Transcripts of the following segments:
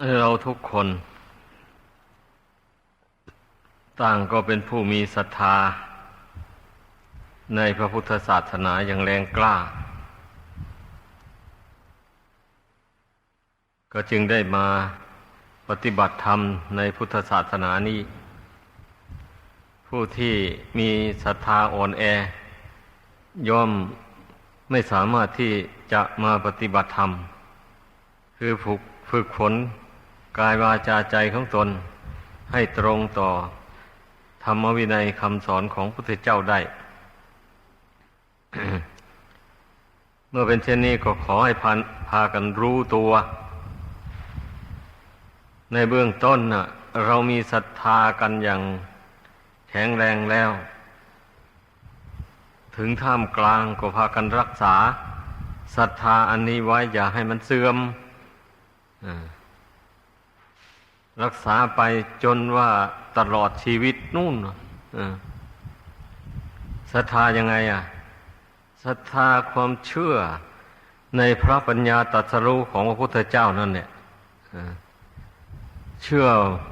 เราทุกคน ต่างก็เป็นผู้มีศรัทธา ในพระพุทธศาสนาอย่างแรงกล้า ก็จึงได้มาปฏิบัติธรรมในพุทธศาสนานี้ ผู้ที่มีศรัทธาอ่อนแอ ย่อมไม่สามารถที่จะมาปฏิบัติธรรม คือฝึกฝึกฝน กายวาจาใจของตนให้ตรงต่อธรรมวินัยคำสอนของพระพุทธเจ้าได้ เมื่อเป็นเช่นนี้ก็ขอให้พาพากันรู้ตัว ในเบื้องต้นนะเรามีศรัทธากันอย่างแข็งแรงแล้ว ถึงท่ามกลางก็พากันรักษาศรัทธาอันนี้ไว้อย่าให้มันเสื่อมอา รักษาไปจนว่าตลอดชีวิตนู่นศรัทธายังไงอะศรัทธาความเชื่อในพระปัญญาตรัสรู้ของพระพุทธเจ้านั่นเนี่ยเชื่อ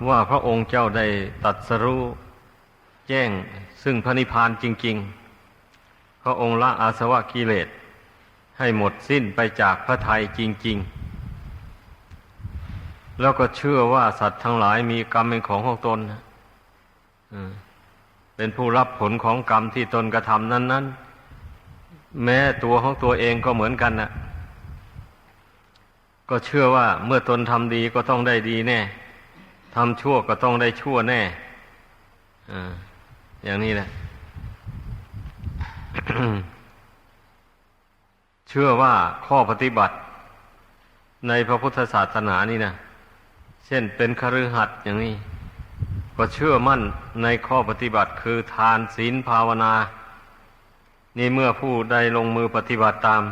ว่าพระองค์เจ้าได้ตรัสรู้แจ้งซึ่งพระนิพพานจริง ๆ พระองค์ละอาสวะกิเลสให้หมดสิ้นไปจากพระทัยจริง ๆ แล้วก็เชื่อว่าสัตว์ทั้งหลายมีกรรมเป็นของของตนเป็นผู้รับผลของกรรมที่ตนกระทำนั้น ๆ แม้ตัวของตัวเองก็เหมือนกันนะก็เชื่อว่าเมื่อตนทำดีก็ต้องได้ดีแน่ทำชั่วก็ต้องได้ชั่วแน่อย่างนี้แหละ เชื่อว่าข้อปฏิบัติในพระพุทธศาสนานี่นะ เช่นเป็นคฤหัสถ์อย่างนี้ ก็เชื่อมั่นในข้อปฏิบัติคือทานศีลภาวนา นี่เมื่อผู้ใดลงมือปฏิบัติตาม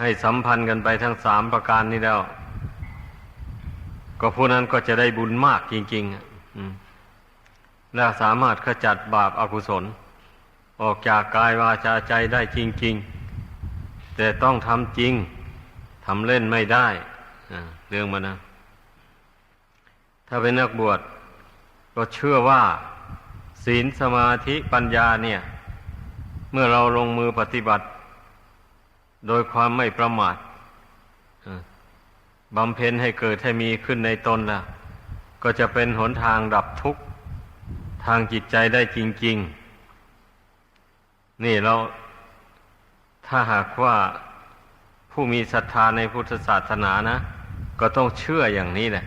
ให้สัมพันธ์กันไปทั้งสามประการนี้แล้ว ก็ผู้นั้นก็จะได้บุญมากจริงๆและสามารถขจัดบาปอากุศล ออกจากกายวาจาใจได้จริง ๆ แต่ต้องทำจริงทำเล่นไม่ได้เรื่องมันนะ ถ้าเป็นนักบวชก็เชื่อว่า ศีลสมาธิปัญญาเนี่ย เมื่อเราลงมือปฏิบัติ โดยความไม่ประมาทบำเพ็ญให้เกิดให้มีขึ้นในตนล่ะ ก็จะเป็นหนทางดับทุกข์ ทางจิตใจได้จริง ๆ นี่เราถ้าหากว่าผู้มีศรัทธาในพุทธศาสนานะ ก็ต้องเชื่ออย่างนี้แหละ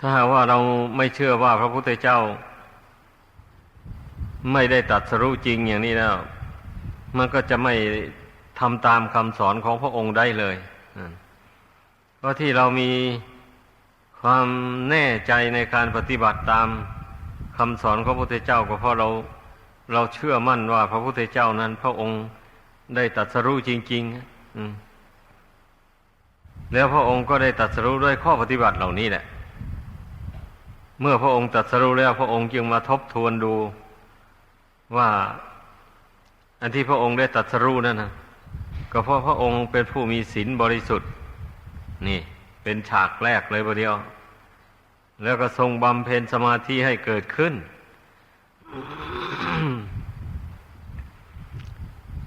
ถ้าว่าเราไม่เชื่อว่าพระพุทธเจ้า ไม่ได้ตัดสรู้จริงอย่างนี้แล้ว มันก็จะไม่ทำตามคำสอนของพระองค์ได้เลยเพราะที่เรามีความแน่ใจในการปฏิบัติตามคำสอนของพระพุทธเจ้าก็เพราะเราเราเชื่อมั่นว่าพระพุทธเจ้านั้น พระองค์ได้ตัดสรู้จริง ๆ แล้วพระองค์ก็ได้ตัดสรู้ด้วยข้อปฏิบัติเหล่านี้แหละ เมื่อพระองค์ตัดสรู้แล้วพระองค์จึงมาทบทวนดูว่า อันที่พระองค์ได้ตัดสรู้นั่นนะก็เพราะพระองค์เป็นผู้มีศีลบริสุทธิ์ นี่ เป็นฉากแรกเลยประเดียว แล้วก็ทรงบำเพ็ญสมาธิให้เกิดขึ้น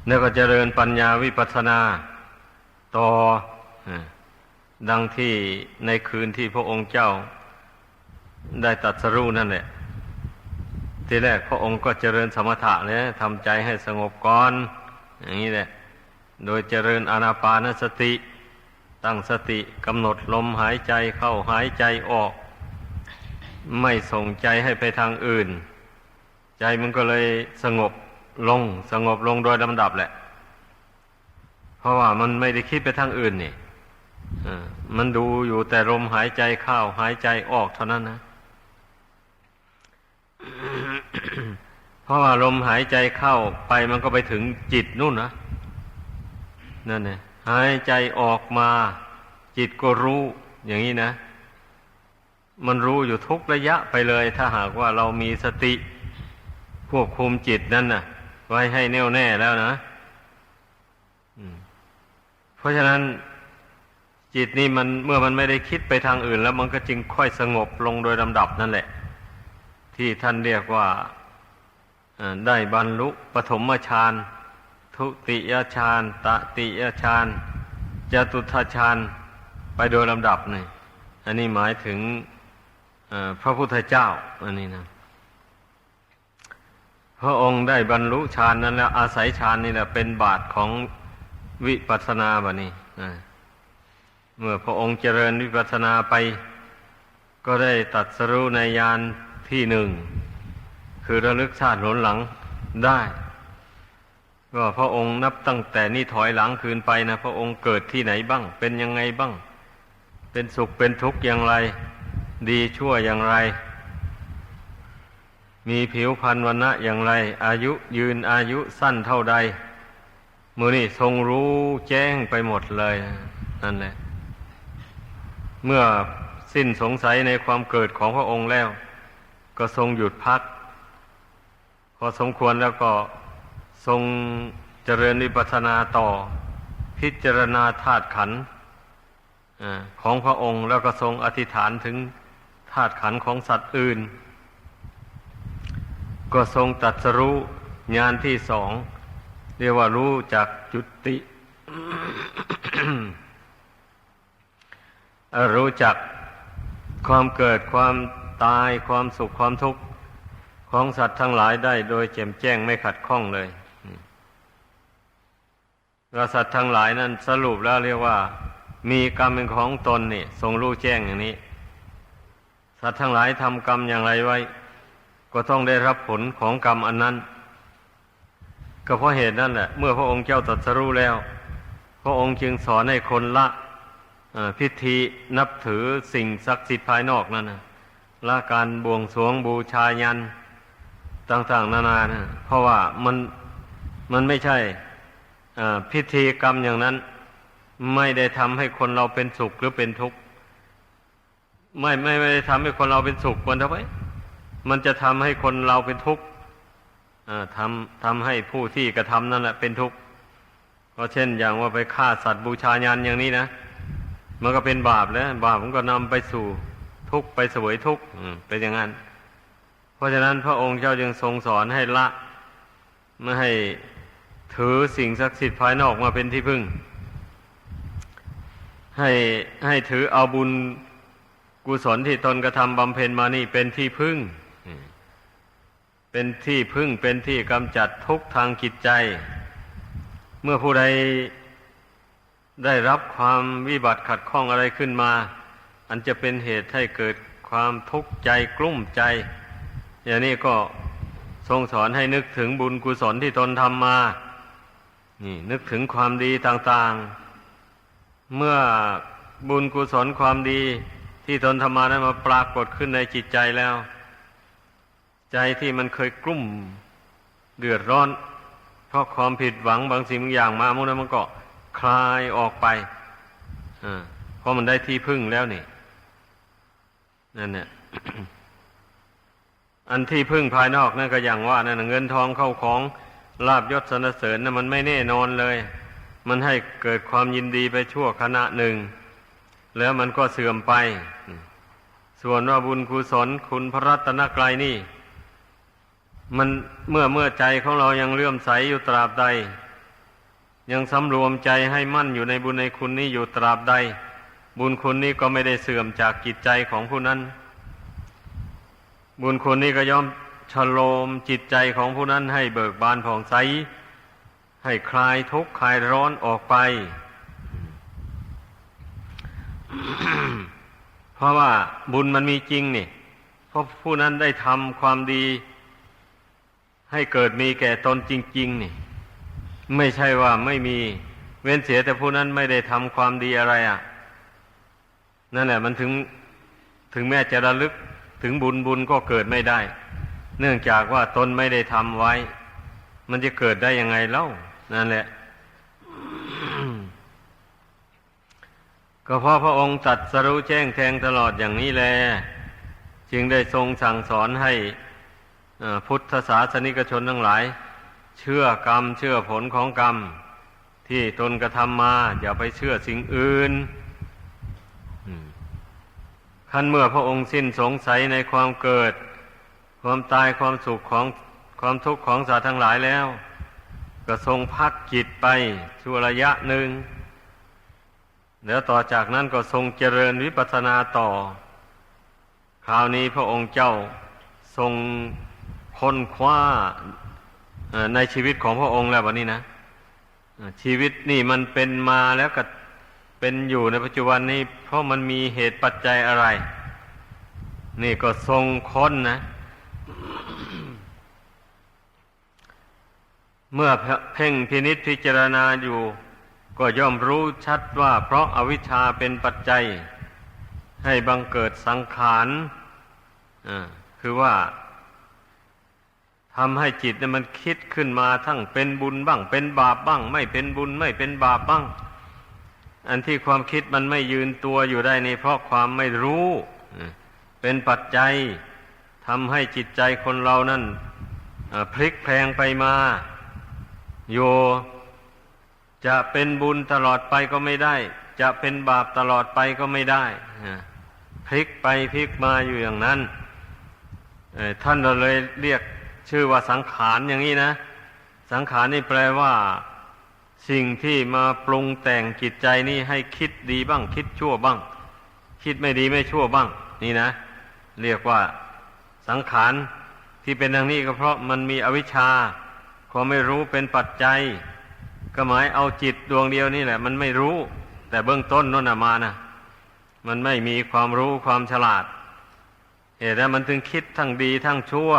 แล้วก็เจริญปัญญาวิปัสสนาต่อ ดังที่ในคืนที่พระองค์เจ้าได้ตัดสรู้นั่นแหละ ทีแรกพระองค์ก็เจริญสมถะเนี่ยทำใจให้สงบก่อน อย่างนี้แหละ โดยเจริญอานาปานสติ ตั้งสติกำหนดลมหายใจเข้าหายใจออก ไม่ส่งใจให้ไปทางอื่น ใจมันก็เลยสงบลง สงบลงโดยลำดับแหละ เพราะว่ามันไม่ได้คิดไปทางอื่นนี่ มันดูอยู่แต่ลมหายใจเข้าหายใจออกเท่านั้นนะ เพราะว่าลมหายใจเข้าไปมันก็ไปถึงจิตนู่นนะนั่นเนี่ยหายใจออกมา จิตก็รู้อย่างนี้นะ มันรู้อยู่ทุกระยะไปเลย ถ้าหากว่าเรามีสติควบคุมจิตนั่นนะ่ะ ไว้ให้แน่วแน่แล้วนะเพราะฉะนั้น จิตนี่มันเมื่อมันไม่ได้คิดไปทางอื่น แล้วมันก็จึงค่อยสงบลงโดยลำดับนั่นแหละ ที่ท่านเรียกว่าได้บรรลุปฐมฌานทุติยฌานตติยฌานจตุทฌานไปโดยลำดับนี่อันนี้หมายถึงพระพุทธเจ้าอันนี้นะพระองค์ได้บรรลุฌานนั้นแล้วอาศัยฌานนี่แหละเป็นบาทของวิปัสสนาบะนี้นะ เมื่อพระองค์เจริญวิปัสสนาไป ก็ได้ตัดสรู้ในยานที่หนึ่ง คือระลึกชาติหนหลังได้ก็พระองค์นับตั้งแต่นี้ถอยหลังคืนไปนะ พระองค์เกิดที่ไหนบ้าง เป็นยังไงบ้าง เป็นสุขเป็นทุกข์อย่างไร ดีชั่วอย่างไร มีผิวพรรณวันนะอย่างไร อายุยืนอายุสั้นเท่าใดมือนี่ทรงรู้แจ้งไปหมดเลย นั่นแหละ เมื่อสิ้นสงสัยในความเกิดของพระองค์แล้ว ก็ทรงหยุดพัก พอสมควรแล้วก็ทรงเจริญวิปัสสนาต่อ พิจารณาธาตุขันธ์อ่าของพระองค์แล้วก็ทรงอธิษฐานถึงธาตุขันธ์ของสัตว์อื่น ก็ทรงตัดสรู้ญาณที่สอง เรียกว่ารู้จักจุติ รู้จักความเกิดความตายความสุขความทุกข์ของสัตว์ทั้งหลายได้โดยแจ่มแจ้งไม่ขัดข้องเลยว่าสัตว์ทั้งหลายนั้นสรุปแล้วเรียกว่า มีกรรมเป็นของตนนี่ทรงรู้แจ้งอย่างนี้ สัตว์ทั้งหลายทำกรรมอย่างไรไว้ ก็ต้องได้รับผลของกรรมอันนั้น ก็เพราะเหตุนั่นแหละ เมื่อพระองค์เจ้าตรัสรู้แล้ว พระองค์จึงสอนให้คนละ พิธีนับถือสิ่งศักดิ์สิทธิ์ภายนอกนั่นนะละการบวงสรวงบูชายันต่าง ๆ นานานะเพราะว่ามันมันไม่ใช่พิธีกรรมอย่างนั้น ไม่ได้ทำให้คนเราเป็นสุขหรือเป็นทุกข์ไม่ไม่ไม่ได้ทำให้คนเราเป็นสุขมันทำไมมันจะทำให้คนเราเป็นทุกข์ทำทำให้ผู้ที่กระทำนั่นแหละเป็นทุกข์ก็เช่นอย่างว่าไปฆ่าสัตว์บูชายันอย่างนี้นะ มันก็เป็นบาปแล้ว บาปมันก็นำไปสู่ทุกข์ไปเสวยทุกข์เป็นอย่างนั้น เพราะฉะนั้นพระองค์เจ้าจึงทรงสอนให้ละ ไม่ให้ถือสิ่งศักดิ์สิทธิ์ภายนอกมาเป็นที่พึ่ง ให้ให้ถือเอาบุญกุศลที่ตนกระทำบำเพ็ญมานี่เป็นที่พึ่ง เป็นที่พึ่งเป็นที่กำจัดทุกทางจิตใจ เมื่อผู้ใด ได้รับความวิบัติขัดข้องอะไรขึ้นมา อันจะเป็นเหตุให้เกิดความทุกข์ใจกลุ้มใจ อย่างนี้ก็ทรงสอนให้นึกถึงบุญกุศลที่ตนทำมา นี่นึกถึงความดีต่างๆ เมื่อบุญกุศลความดีที่ตนทำมานั้นมาปรากฏขึ้นในจิตใจแล้ว ใจที่มันเคยกลุ้มเดือดร้อน เพราะความผิดหวังบางสิ่งบางอย่างมามุนั้นมันก็ คลายออกไปเพราะมันได้ที่พึ่งแล้วนี่นั่นเนี่ยอันที่พึ่งภายนอกนั่นก็อย่างว่านั่นเงินทองเข้าของลาบยศสรรเสริญนั่นมันไม่แน่นอนเลย มันให้เกิดความยินดีไปชั่วขณะหนึ่ง แล้วมันก็เสื่อมไป ส่วนว่าบุญกุศลคุณพระรัตนกรัยนี่ มันเมื่อเมื่อใจของเรายังเลื่อมใสอยู่ตราบใด ยังสำรวมใจให้มั่นอยู่ในบุญในคุณนี้อยู่ตราบใด บุญคุณนี้ก็ไม่ได้เสื่อมจากจิตใจของผู้นั้น บุญคุณนี้ก็ย่อมชโลมจิตใจของผู้นั้นให้เบิกบานผ่องใส ให้คลายทุกข์คลายร้อนออกไป เพราะว่าบุญมันมีจริงนี่เพราะผู้นั้นได้ทำความดี ให้เกิดมีแก่ตนจริง ๆ นี่ ไม่ใช่ว่าไม่มี เว้นเสียแต่ผู้นั้นไม่ได้ทำความดีอะไรอะ นั่นแหละ มันถึงถึงแม้จะระลึกถึงบุญบุญก็เกิดไม่ได้ เนื่องจากว่าตนไม่ได้ทำไว้ มันจะเกิดได้ยังไงเล่า นั่นแหละ ก็เพราะพระองค์ตัดสรู้แจ้งแทงตลอดอย่างนี้แล จึงได้ทรงสั่งสอนให้พุทธศาสนิกชนทั้งหลาย เชื่อกรรมเชื่อผลของกรรม ที่ตนกระทำมา อย่าไปเชื่อสิ่งอื่นขั้นเมื่อพระองค์สิ้นสงสัยในความเกิด ความตายความสุขของความทุกข์ของสัตว์ทั้งหลายแล้ว ก็ทรงพักจิตไปชั่วระยะหนึ่ง แล้วต่อจากนั้นก็ทรงเจริญวิปัสสนาต่อ คราวนี้พระองค์เจ้าทรงค้นคว้า ในชีวิตของพระองค์แล้ววันนี้นะชีวิตนี่มันเป็นมาแล้วก็เป็นอยู่ในปัจจุบันนี้ เพราะมันมีเหตุปัจจัยอะไร นี่ก็ทรงค้นนะ เมื่อเพ่งพินิษพิจารณาอยู่ ก็ย่อมรู้ชัดว่า เพราะอาวิชชาเป็นปัจจัย ให้บังเกิดสังขารคือว่า ทำให้จิตเนี่ยมันคิดขึ้นมาทั้งเป็นบุญบ้าง เป็นบาปบ้าง ไม่เป็นบุญไม่เป็นบาปบ้าง อันที่ความคิดมันไม่ยืนตัวอยู่ได้นี่เพราะความไม่รู้เป็นปัจจัยทำให้จิตใจคนเรานั่นพลิกแพงไปมา โย จะเป็นบุญตลอดไปก็ไม่ได้ จะเป็นบาปตลอดไปก็ไม่ได้พลิกไปพลิกมาอยู่อย่างนั้นท่านเราเลยเรียก ชื่อว่าสังขารอย่างนี้นะ สังขารนี่แปลว่า สิ่งที่มาปรุงแต่งจิตใจนี่ให้คิดดีบ้าง คิดชั่วบ้าง คิดไม่ดีไม่ชั่วบ้าง นี่นะ เรียกว่า สังขารที่เป็นดังนี้ก็เพราะมันมีอวิชชาความไม่รู้เป็นปัจจัย ก็หมายเอาจิตดวงเดียวนี่แหละ มันไม่รู้ แต่เบื้องต้นนั่นมานะมันไม่มีความรู้ความฉลาดเหตุนั้นมันถึงคิดทั้งดีทั้งชั่ว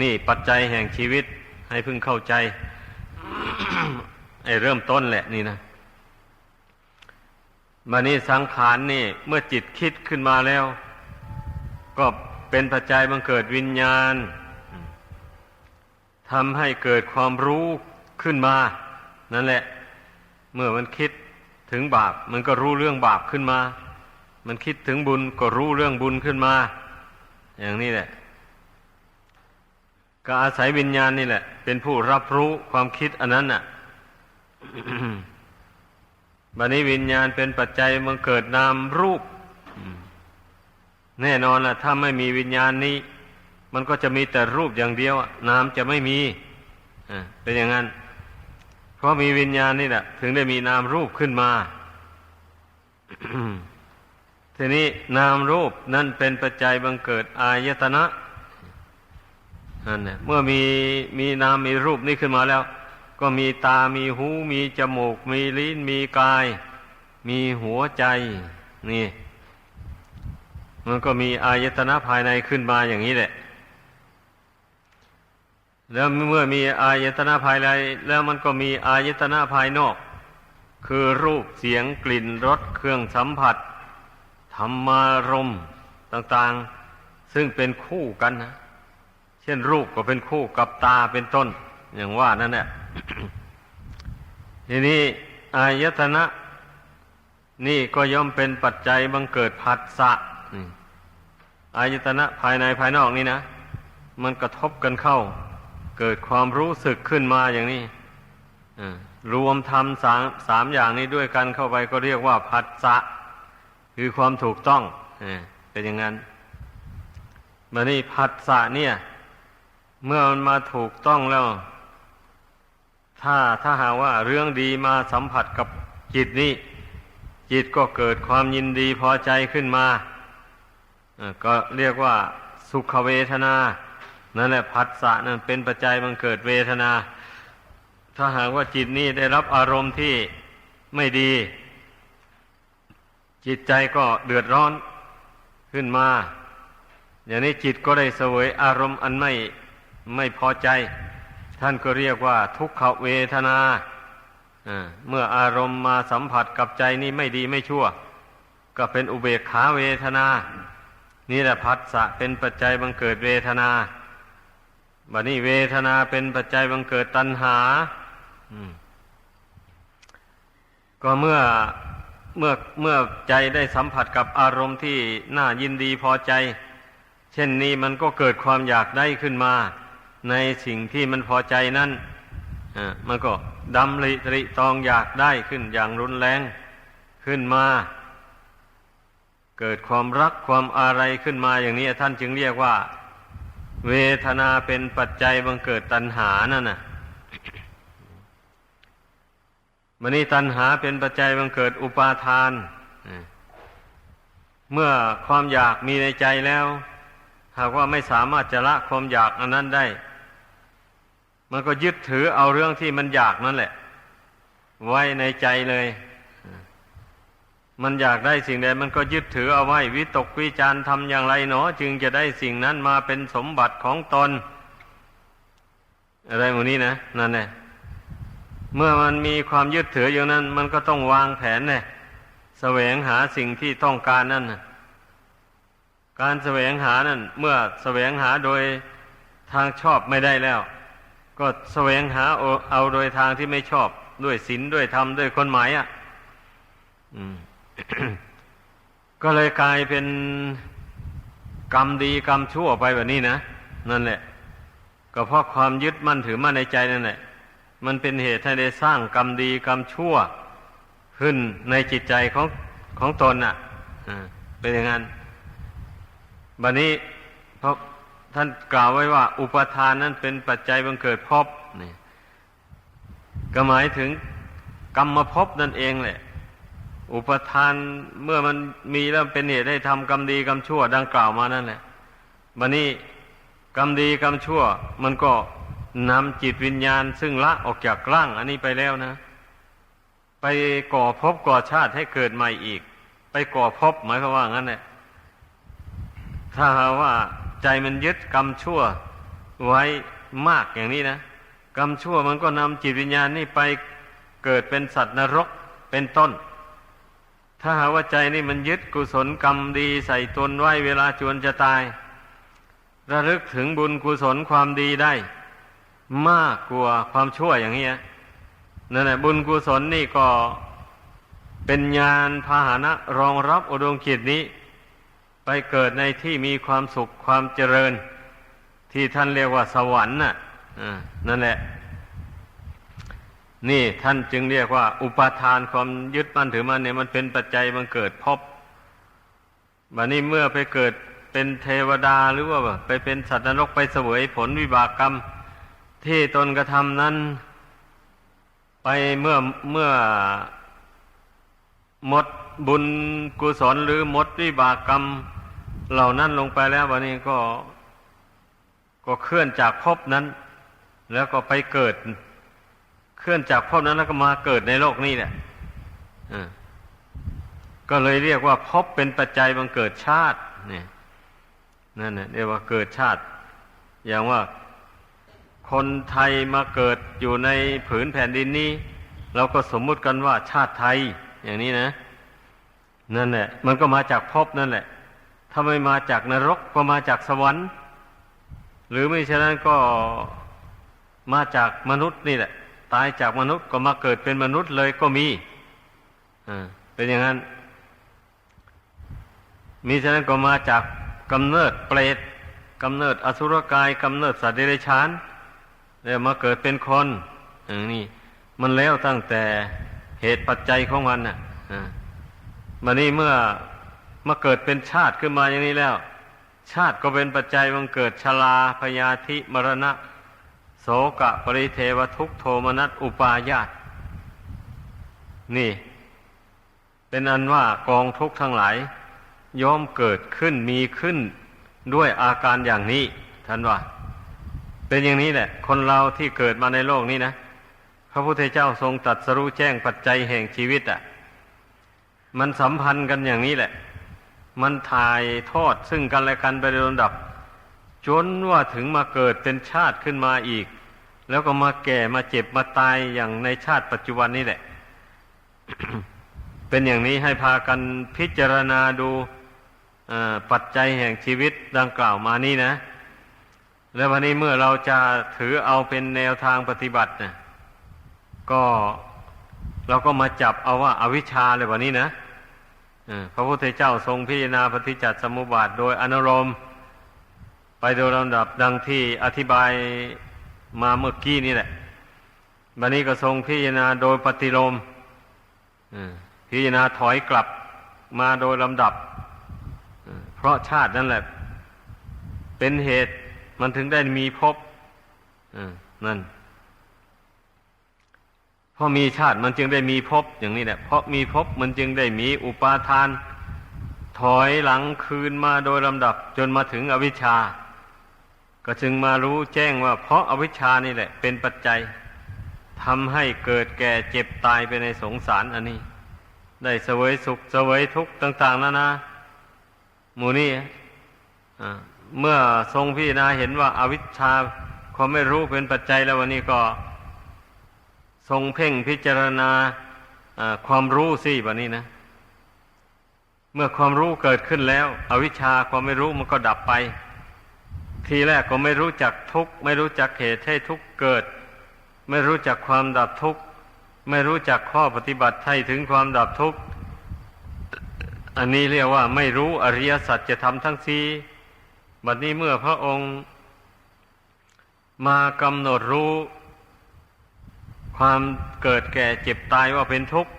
นี่ปัจจัยแห่งชีวิตให้พึ่งเข้าใจ ไอ้เริ่มต้นแหละนี่นะมานี่สังขารนี่ เมื่อจิตคิดขึ้นมาแล้ว ก็เป็นปัจจัยบังเกิดวิญญาณทำให้เกิดความรู้ขึ้นมา นั่นแหละ เมื่อมันคิดถึงบาป มันก็รู้เรื่องบาปขึ้นมา มันคิดถึงบุญก็รู้เรื่องบุญขึ้นมา อย่างนี้แหละ ก็อาศัยวิญญาณนี่แหละ เป็นผู้รับรู้ความคิดอันนั้นน่ะบัดนี้วิญญาณเป็นปัจจัยมันเกิดนามรูป แน่นอนล่ะ ถ้าไม่มีวิญญาณนี้ มันก็จะมีแต่รูปอย่างเดียวนามจะไม่มีอ่าเป็นอย่างนั้น เพราะมีวิญญาณนี่แหละ ถึงได้มีนามรูปขึ้นมาทีนี้นามรูปนั่นเป็นปัจจัยบังเกิดอายตนะ นั่นเนี่ยเมื่อมีมีนามมีรูปนี่ขึ้นมาแล้ว ก็มีตามีหู มีจมูก มีลิ้น มีกาย มีหัวใจ นี่ มันก็มีอายตนะภายในขึ้นมาอย่างนี้แหละ แล้วเมื่อมีอายตนะภายใน แล้วมันก็มีอายตนะภายนอก คือรูปเสียงกลิ่นรสเครื่องสัมผัสธรรมารมต่าง ๆ ซึ่งเป็นคู่กันนะ เช่นรูปก็เป็นคู่กับตาเป็นต้น อย่างว่านั่นแหละทีนี้อายตนะ นี่ก็ย่อมเป็นปัจจัยบังเกิดผัสสะอายตนะภายในภายนอกนี่นะ มันกระทบกันเข้า เกิดความรู้สึกขึ้นมาอย่างนี้รวมทำสามสามอย่างนี้ด้วยกันเข้าไปก็เรียกว่าผัสสะ คือความถูกต้องเออเป็นอย่างนั้นมานี่ผัสสะเนี่ย เมื่อมันมาถูกต้องแล้ว ถ้าถ้าหากว่าเรื่องดีมาสัมผัสกับจิตนี้จิตก็เกิดความยินดีพอใจขึ้นมาอ่อก็เรียกว่าสุขเวทนา นั่นแหละผัสสะนั่นเป็นปัจจัยมันเกิดเวทนา ถ้าหากว่าจิตนี้ได้รับอารมณ์ที่ไม่ดี จิตใจก็เดือดร้อนขึ้นมา อย่างนี้จิตก็ได้เสวยอารมณ์อันไม่ ไม่พอใจ ท่านก็เรียกว่า ทุกขเวทนาเมื่ออารมณ์มาสัมผัสกับใจนี่ไม่ดีไม่ชั่ว ก็เป็นอุเบกขาเวทนา นี่แหละพัสสะเป็นปัจจัยบังเกิดเวทนาบัดนี้เวทนาเป็นปัจจัยบังเกิดตัณหาก็เมื่อเมื่อเมื่อใจได้สัมผัสกับอารมณ์ที่น่ายินดีพอใจ เช่นนี้มันก็เกิดความอยากได้ขึ้นมา ในสิ่งที่มันพอใจนั้นมันก็ดำริตริตองอยากได้ขึ้นอย่างรุนแรงขึ้นมา เกิดความรักความอะไรขึ้นมาอย่างนี้ท่านจึงเรียกว่า เวทนาเป็นปัจจัยบังเกิดตัณหานั่นน่ะมันนี้ตัณหาเป็นปัจจัยบังเกิดอุปาทาน เมื่อความอยากมีในใจแล้ว หากว่าไม่สามารถจะละความอยากอันนั้นได้ มันก็ยึดถือเอาเรื่องที่มันอยากนั่นแหละ ไว้ในใจเลย มันอยากได้สิ่งใดมันก็ยึดถือเอาไว้วิตกวิจารทำอย่างไรเนาะจึงจะได้สิ่งนั้นมาเป็นสมบัติของตน อะไรหมดนี้นะนั่นแหละเมื่อมันมีความยึดถืออย่างนั้น มันก็ต้องวางแผนเนี่ยแสวงหาสิ่งที่ต้องการนั่นการแสวงหานั่น เมื่อแสวงหาโดยทางชอบไม่ได้แล้ว ก็แสวงหาเอาโดยทางที่ไม่ชอบด้วยศีลด้วยธรรมด้วยคนหมายอะก็เลยกลายเป็นกรรมดีกรรมชั่วไปแบบนี้นะนั่นแหละ ก็เพราะความยึดมั่นถือมั่นในใจนั่นแหละ มันเป็นเหตุให้ได้สร้างกรรมดีกรรมชั่ว ขึ้นในจิตใจของของตนอะอ่าเป็นอย่างนั้นบัดนี้ ท่านกล่าวไว้ว่า อุปทานนั้นเป็นปัจจัยบังเกิดภพนี่ก็หมายถึงกรรมภพนั่นเองแหละ อุปทานเมื่อมันมีแล้วเป็นเหตุให้ทำกรรมดีกรรมชั่ว ดังกล่าวมานั่นแหละบัดนี้กรรมดีกรรมชั่ว มันก็นำจิตวิญญาณ ซึ่งละออกจากร่าง อันนี้ไปแล้วนะ ไปก่อภพก่อชาติให้เกิดใหม่อีก ไปก่อภพหมายความว่างั้นแหละถ้าหากว่า ใจมันยึดกรรมชั่วไว้มากอย่างนี้นะ กรรมชั่วมันก็นำจิตวิญญาณนี่ไปเกิดเป็นสัตว์นรกเป็นต้น ถ้าหาว่าใจนี่มันยึดกุศลกรรมดีใส่ตนไว้เวลาจวนจะตาย ระลึกถึงบุญกุศลความดีได้ มากกว่าความชั่วอย่างนี้นั่นแหละบุญกุศลนี่ก็เป็นญาณพาหนะรองรับอุดมกิจนี้ ไปเกิดในที่มีความสุขความเจริญ ที่ท่านเรียกว่าสวรรค์น่ะนั่นแหละ นี่ท่านจึงเรียกว่า อุปาทานความยึดมั่นถือมั่นเนี่ยมันเป็นปัจจัยมันเกิดพบบัดนี้เมื่อไปเกิดเป็นเทวดาหรือว่าไปเป็นสัตว์นรกไปเสวยผลวิบากกรรม ที่ตนกระทำนั้น ไปเมื่อเมื่อ หมดบุญกุศลหรือหมดวิบากกรรม เหล่านั้นลงไปแล้ววันนี้ก็ ก็เคลื่อนจากภพนั้น แล้วก็ไปเกิด เคลื่อนจากภพนั้นแล้วก็มาเกิดในโลกนี้แหละก็เลยเรียกว่าภพเป็นปัจจัยบังเกิดชาติเนี่ยนั่นเรียกว่าเกิดชาติ อย่างว่าคนไทยมาเกิดอยู่ในผืนแผ่นดินนี้ เราก็สมมุติกันว่าชาติไทย อย่างนี้นะ นั่นแหละ มันก็มาจากภพนั่นแหละ ถ้าไม่มาจากนรกก็มาจากสวรรค์ หรือไม่ฉะนั้นก็มาจากมนุษย์นี่แหละ ตายจากมนุษย์ก็มาเกิดเป็นมนุษย์เลยก็มีอ่าเป็นอย่างนั้น มีฉะนั้นก็มาจากกำเนิดเปรตกำเนิดอสุรกายกำเนิดสัตว์เดรัจฉานแล้วมาเกิดเป็นคนอย่างนี้มันแล้วตั้งแต่ เหตุปัจจัยของมันน่ะมานี่เมื่อมาเกิดเป็นชาติขึ้นมาอย่างนี้แล้ว ชาติก็เป็นปัจจัยมันเกิดชราพยาธิมรณะ โสกะปริเทวทุกโทมนัสอุปาญาตนี่ เป็นอันว่ากองทุกข์ทั้งหลาย ย่อมเกิดขึ้นมีขึ้นด้วยอาการอย่างนี้ท่านว่า เป็นอย่างนี้แหละ คนเราที่เกิดมาในโลกนี้นะ พระพุทธเจ้าทรงตัดสรู้แจ้งปัจจัยแห่งชีวิตอะ่ะ มันสัมพันธ์กันอย่างนี้แหละ มันถ่ายทอดซึ่งกันและกันไปโดยลำดับ จนว่าถึงมาเกิดเป็นชาติขึ้นมาอีก แล้วก็มาแก่มาเจ็บมาตายอย่างในชาติปัจจุบันนี้แหละ เป็นอย่างนี้ให้พากันพิจารณาดูปัจจัยแห่งชีวิตดังกล่าวมานี่นะ แล้ววันนี้เมื่อเราจะถือเอาเป็นแนวทางปฏิบัตินี่ย ก็เราก็มาจับเอาว่าอาวิชชาเลยวันนี้นะพระพุทธเจ้าทรงพิจารณาปฏิจจสมุปบาทโดยอนุโลมไปโดยลำดับดังที่อธิบายมาเมื่อกี้นี่แหละบันนี้ก็ทรงพิจารณาโดยปฏิโลมพิจารณาถอยกลับมาโดยลำดับ เพราะชาตินั่นแหละ เป็นเหตุมันถึงได้มีพอืมนั่น พราะมีชาติมันจึงได้มีภพอย่างนี้แหละเพราะมีภพมันจึงได้มีอุปาทาน ถอยหลังคืนมาโดยลำดับจนมาถึงอวิชชา ก็จึงมารู้แจ้งว่า เพราะอวิชชานี่แหละ เป็นปัจจัยทำให้เกิดแก่เจ็บตายไปในสงสารอันนี้ ได้เสวยสุขเสวยทุกข์ต่าง ๆนานาหมูนี่เมื่อทรงพิจารณาเห็นว่าอาวิชชาความไม่รู้เป็นปัจจัยแล้ววันนี้ก็ ทรงเพ่งพิจารณาความรู้สิวันนี้นะ เมื่อความรู้เกิดขึ้นแล้ว อวิชชาความไม่รู้มันก็ดับไป ทีแรกก็ไม่รู้จักทุกข์ไม่รู้จักเหตุให้ทุกข์เกิด ไม่รู้จักความดับทุกข์ไม่รู้จักข้อปฏิบัติให้ถึงความดับทุกข์อันนี้เรียกว่าไม่รู้อริยสัจจะทำทั้งสี่บัดนี้เมื่อพระองค์ มากำหนดรู้ ความเกิดแก่เจ็บตายว่าเป็นทุกข์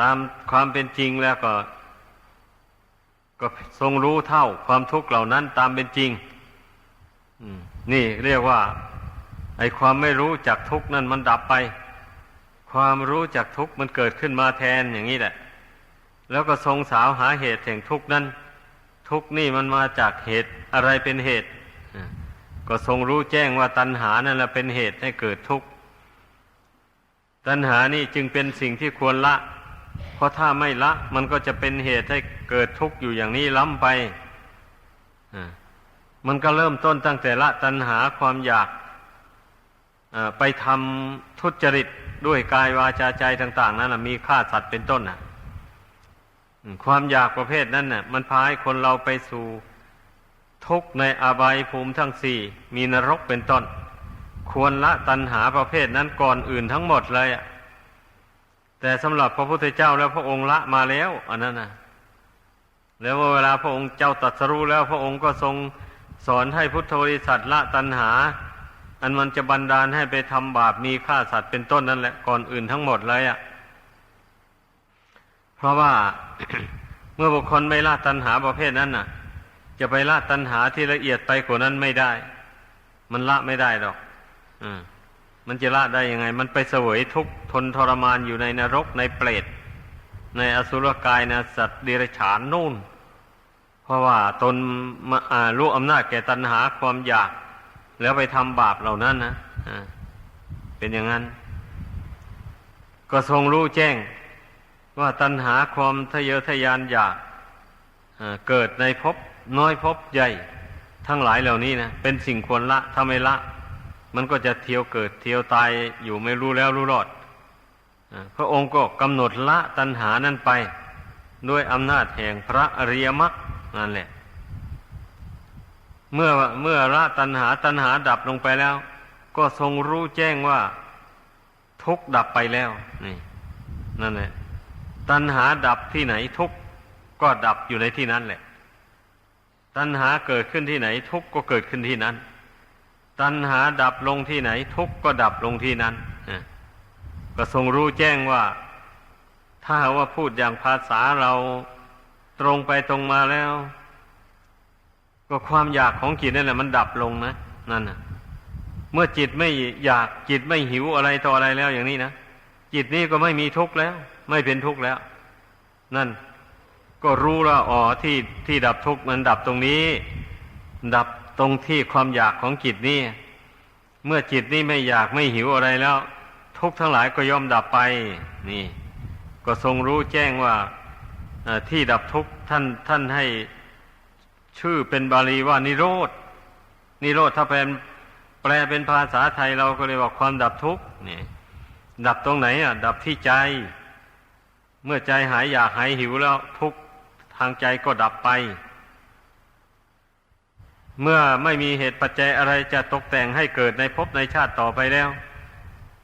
ตามความเป็นจริงแล้วก็ ก็ทรงรู้เท่าความทุกข์เหล่านั้นตามเป็นจริงนี่เรียกว่า ไอ้ความไม่รู้จักทุกข์นั่นมันดับไป ความรู้จักทุกข์มันเกิดขึ้นมาแทนอย่างนี้แหละ แล้วก็ทรงสาวหาเหตุแห่งทุกข์นั้น ทุกข์นี่มันมาจากเหตุอะไรเป็นเหตุ ก็ทรงรู้แจ้งว่าตัณหานั่นแหละเป็นเหตุให้เกิดทุกข์ ตัณหานี่จึงเป็นสิ่งที่ควรละ เพราะถ้าไม่ละ มันก็จะเป็นเหตุให้เกิดทุกข์อยู่อย่างนี้ล้ำไป มันก็เริ่มต้นตั้งแต่ละตัณหาความอยากไปทำทุจริตด้วยกายวาจาใจต่าง ๆ นั้นนะมีฆ่าสัตว์เป็นต้นนะความอยากประเภทนั้นน่ะ มันพาให้คนเราไปสู่ทุกข์ในอบายภูมิทั้งสี่ มีนรกเป็นต้น ควรละตัณหาประเภทนั้นก่อนอื่นทั้งหมดเลยอะแต่สำหรับพระพุทธเจ้าแล้วพระองค์ละมาแล้ว อันนั้นนะแล้วเวลาพระองค์เจ้าตรัสรู้แล้วพระองค์ก็ทรงสอนให้พุทธบริษัทละตัณหา อันมันจะบันดาลให้ไปทำบาปมีฆ่าสัตว์เป็นต้นนั่นแหละก่อนอื่นทั้งหมดเลยอะ่ะ เพราะว่าเมื่อบุคคลไม่ละตัณหาประเภทนั้นน่ะ จะไปละตัณหาที่ละเอียดไปกว่านั้นไม่ได้ มันละไม่ได้หรอก มันจะละได้ยังไง มันไปเสวยทุกทนทรมานอยู่ในนรกในเปรต ในอสุรกายในสัตว์เดรัจฉานนู่น เพราะว่าตนรู้อำนาจแก่ตัณหาความอยาก แล้วไปทำบาปเหล่านั้นนะเป็นอย่างนั้น ก็ทรงรู้แจ้งว่าตัณหาความทะเยอทะยานอยากเกิดในภพน้อยภพใหญ่ ทั้งหลายเหล่านี้นะเป็นสิ่งควรละถ้าไม่ละ มันก็จะเที่ยวเกิดเที่ยวตายอยู่ไม่รู้แล้วรู้รอดพระองค์ก็กำหนดละตัณหานั้นไป ด้วยอำนาจแห่งพระอริยมรรคนั่นแหละ เมื่อเมื่อละตัณหาตัณหาดับลงไปแล้ว ก็ทรงรู้แจ้งว่า ทุกข์ดับไปแล้วนี่นั่นแหละ ตัณหาดับที่ไหนทุกข์ก็ดับอยู่ในที่นั้นแหละ ตัณหาเกิดขึ้นที่ไหนทุกข์ก็เกิดขึ้นที่นั้น ตัณหาดับลงที่ไหน ทุกข์ก็ดับลงที่นั้นอะก็ทรงรู้แจ้งว่า ถ้าว่าพูดอย่างภาษาเราตรงไปตรงมาแล้ว ก็ความอยากของจิตนั่นแหละมันดับลงนะนั่นนะเมื่อจิตไม่อยากจิตไม่หิวอะไรต่ออะไรแล้วอย่างนี้นะจิตนี้ก็ไม่มีทุกข์แล้ว ไม่เป็นทุกข์แล้ว นั่น ก็รู้แล้วอ๋อที่ที่ดับทุกข์มันดับตรงนี้ ดับ ตรงที่ความอยากของจิตนี่เมื่อจิตนี่ไม่อยากไม่หิวอะไรแล้ว ทุกทั้งหลายก็ย่อมดับไป นี่ ก็ทรงรู้แจ้งว่าที่ดับทุกท่านท่านให้ชื่อเป็นบาลีว่านิโรธนิโรธถ้าเป็นแปลเป็นภาษาไทยเราก็เรียว่าความดับทุกข์นี่ ดับตรงไหนอะ ดับที่ใจ เมื่อใจหายอยากหายหิวแล้วทุกทางใจก็ดับไป เมื่อไม่มีเหตุปัจจัยอะไรจะตกแต่งให้เกิดในภพในชาติต่อไปแล้ว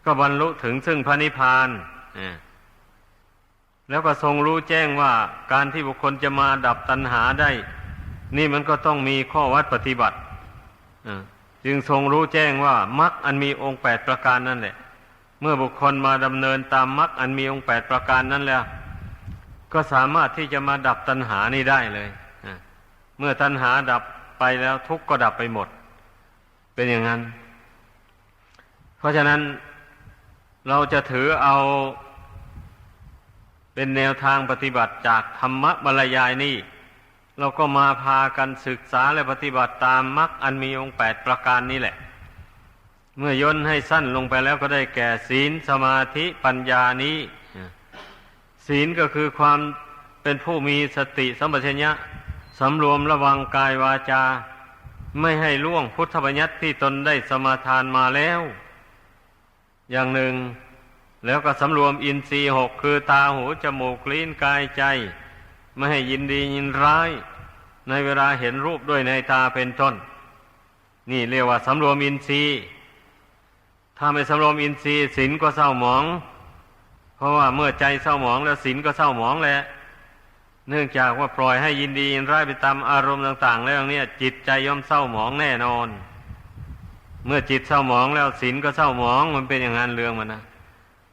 ก็บรรลุถึงซึ่งพระนิพพานแล้วก็ทรงรู้แจ้งว่าการที่บุคคลจะมาดับตัณหาได้ นี่มันก็ต้องมีข้อวัดปฏิบัติจึงทรงรู้แจ้งว่ามรรคอันมีองค์แปดประการนั่นแหละ เมื่อบุคคลมาดำเนินตามมรรคอันมีองค์แปดประการนั้นแล้ว ก็สามารถที่จะมาดับตัณหานี้ได้เลยเมื่อตัณหาดับ ไปแล้วทุกข์ก็ดับไปหมด เป็นอย่างนั้น เพราะฉะนั้นเราจะถือเอาเป็นแนวทางปฏิบัติจากธรรมบรรยายนี่ เราก็มาพากันศึกษาและปฏิบัติตามมรรคอันมีองค์แปดประการนี้แหละ เมื่อย่นให้สั้นลงไปแล้วก็ได้แก่ศีลสมาธิปัญญานี้ ศีลก็คือความเป็นผู้มีสติสัมปชัญญะ สำรวมระวังกายวาจา ไม่ให้ล่วงพุทธบัญญัติที่ตนได้สมาทานมาแล้ว อย่างหนึ่ง แล้วก็สำรวมอินทรีย์หกคือตาหูจมูกลิ้นกายใจ ไม่ให้ยินดียินร้าย ในเวลาเห็นรูปด้วยในตาเป็นต้น นี่เรียกว่าสำรวมอินทรีย์ถ้าไม่สำรวมอินทรีย์ศีลก็เศร้าหมอง เพราะว่าเมื่อใจเศร้าหมองแล้วศีลก็เศร้าหมองแหละ เนื่องจากว่าปล่อยให้ยินดียินร้ายไปตามอารมณ์ต่าง ๆ แล้วเนี่ยจิตใจย่อมเศร้าหมองแน่นอน เมื่อจิตเศร้าหมองแล้วศีลก็เศร้าหมองมันเป็นอย่างนั้นเรื่องมันนะ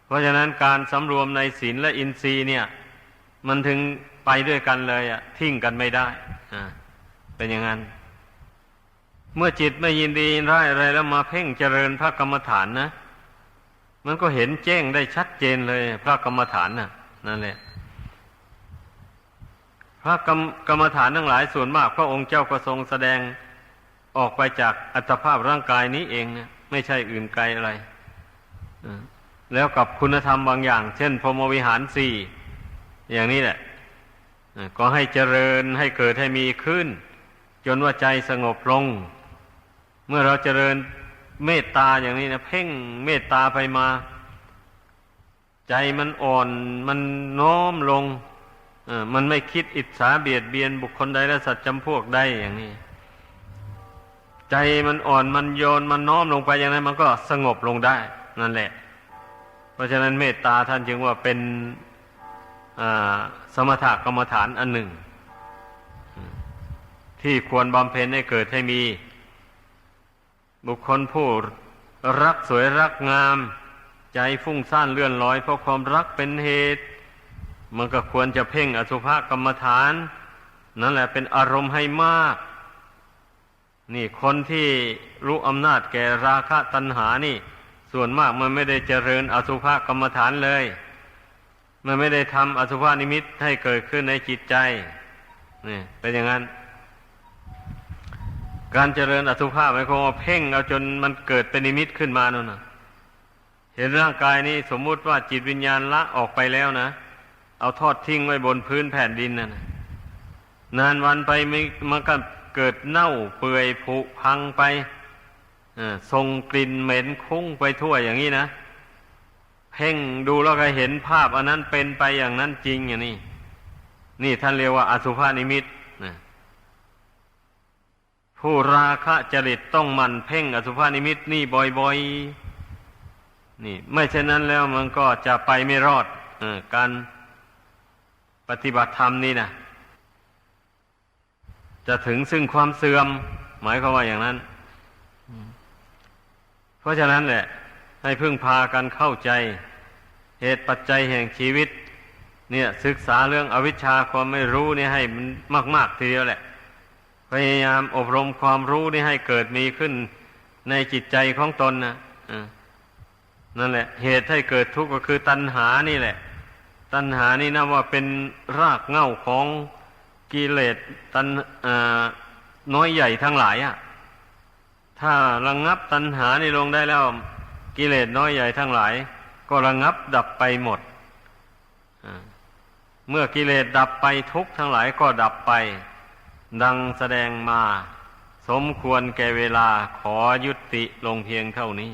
เพราะฉะนั้นการสำรวมในศีลและอินทรีย์เนี่ย มันถึงไปด้วยกันเลยอะทิ้งกันไม่ได้อ่าเป็นอย่างนั้น เมื่อจิตไม่ยินดียินร้ายอะไรแล้วมาเพ่งเจริญพระกรรมฐานนะ มันก็เห็นแจ้งได้ชัดเจนเลย พระกรรมฐานน่ะ นั่นแหละ ระกรรมกรรมฐานทั้งหลายส่วนมาก พระองค์เจ้าก็ทรงแสดงออกไปจากอัตภาพร่างกายนี้เองนะไม่ใช่อื่นไกลอะไรแล้วกับคุณธรรมบางอย่าง เช่นพรหมวิหารสี่อย่างนี้แหละก็ให้เจริญให้เกิดให้มีขึ้น จนว่าใจสงบลง เมื่อเราเจริญเมตตาอย่างนี้นะเพ่งเมตตาไปมา ใจมันอ่อนมันน้อมลง มันไม่คิดอิจฉาเบียดเบียนบุคคลใดและสัตว์จำพวกใดอย่างนี้ ใจมันอ่อนมันโยนมันน้อมลงไปอย่างนั้น มันก็สงบลงได้ นั่นแหละ เพราะฉะนั้นเมตตาท่านจึงว่าเป็นสมถกรรมฐานอันหนึ่ง ที่ควรบำเพ็ญให้เกิดให้มี บุคคลผู้รักสวยรักงาม ใจฟุ้งซ่านเลื่อนลอยเพราะความรักเป็นเหตุ มันก็ควรจะเพ่งอสุภกรรมฐาน นั่นแหละเป็นอารมณ์ให้มาก นี่คนที่รู้อำนาจแก่ราคะตัณหานี่ ส่วนมากมันไม่ได้เจริญอสุภกรรมฐานเลย มันไม่ได้ทำอสุภานิมิตให้เกิดขึ้นในจิตใจนี่เป็นอย่างนั้น การเจริญอสุภาพหมายความว่าเพ่งเอาจนมันเกิดเป็นนิมิตขึ้นมานั่นนะเห็นร่างกายนี้สมมุติว่าจิตวิญญาณละออกไปแล้วนะ เอาทอดทิ้งไว้บนพื้นแผ่นดินนะ่ะนานวันไปมันก็เกิดเน่าเปื่อยผุพังไปส่งกลิ่นเหม็นคุ้งไปทั่วอย่างนี้นะเพ่งดูแล้วก็เห็นภาพ อันนั้นเป็นไปอย่างนั้นจริงอย่างนี้นี่ท่านเรียกว่าอสุภานิมิตนะผู้ราคะจริตต้องมันเพ่งอสุภานิมิตนี่บ่อยๆนี่ ไม่เช่นนั้นแล้วมันก็จะไปไม่รอดอการ ปฏิบัติธรรมนี่นะจะถึงซึ่งความเสื่อม หมายความว่าอย่างนั้น เพราะฉะนั้นแหละ ให้พึ่งพากันเข้าใจ เหตุปัจจัยแห่งชีวิต เนี่ย ศึกษาเรื่องอวิชชาความไม่รู้นี่ให้มันมาก ๆ ทีเดียวแหละ พยายามอบรมความรู้นี่ให้เกิดมีขึ้นในจิตใจของตนนะนั่นแหละ เหตุให้เกิดทุกข์ก็คือตัณหานี่แหละ ตัณหานี่นะว่าเป็นรากเหง้าของกิเลสตันน้อยใหญ่ทั้งหลายอะถ้าระงงับตัณหานี่ลงได้แล้ว กิเลสน้อยใหญ่ทั้งหลาย ก็ระงงับดับไปหมด เมื่อกิเลสดับไปทุกทั้งหลายก็ดับไป ดังแสดงมา สมควรแก่เวลาขอยุติลงเพียงเท่านี้